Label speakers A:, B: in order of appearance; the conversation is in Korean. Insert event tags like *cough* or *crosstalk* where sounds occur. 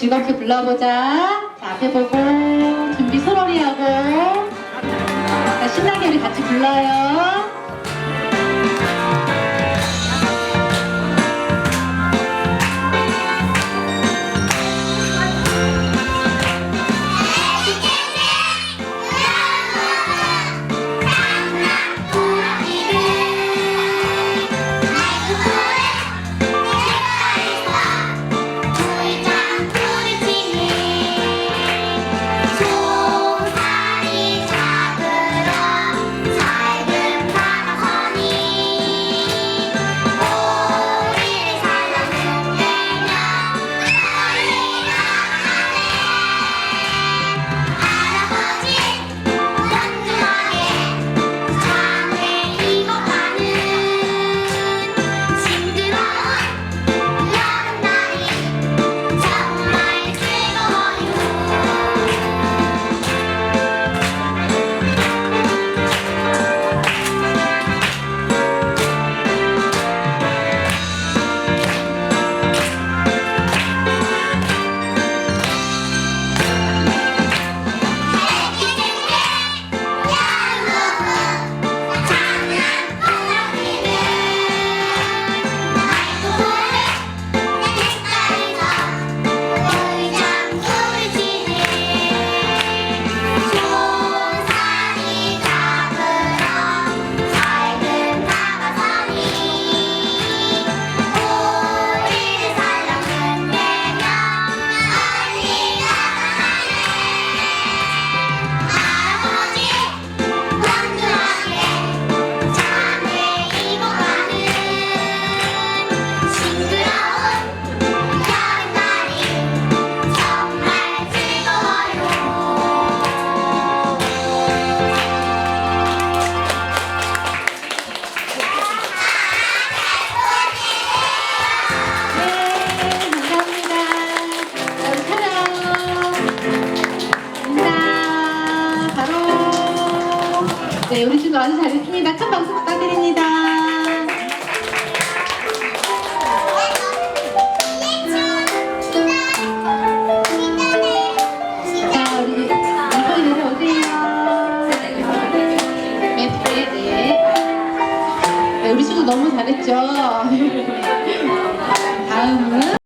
A: 즐겁게 불러보자. 자, 앞에 보고 준비 소러리 하고 신나게 우리 같이 불러요.
B: 네, 우리
A: 친구 아주 잘했습니다. 큰 박수 부탁드립니다. 네, 너무 잘했죠? *laughs* 다음은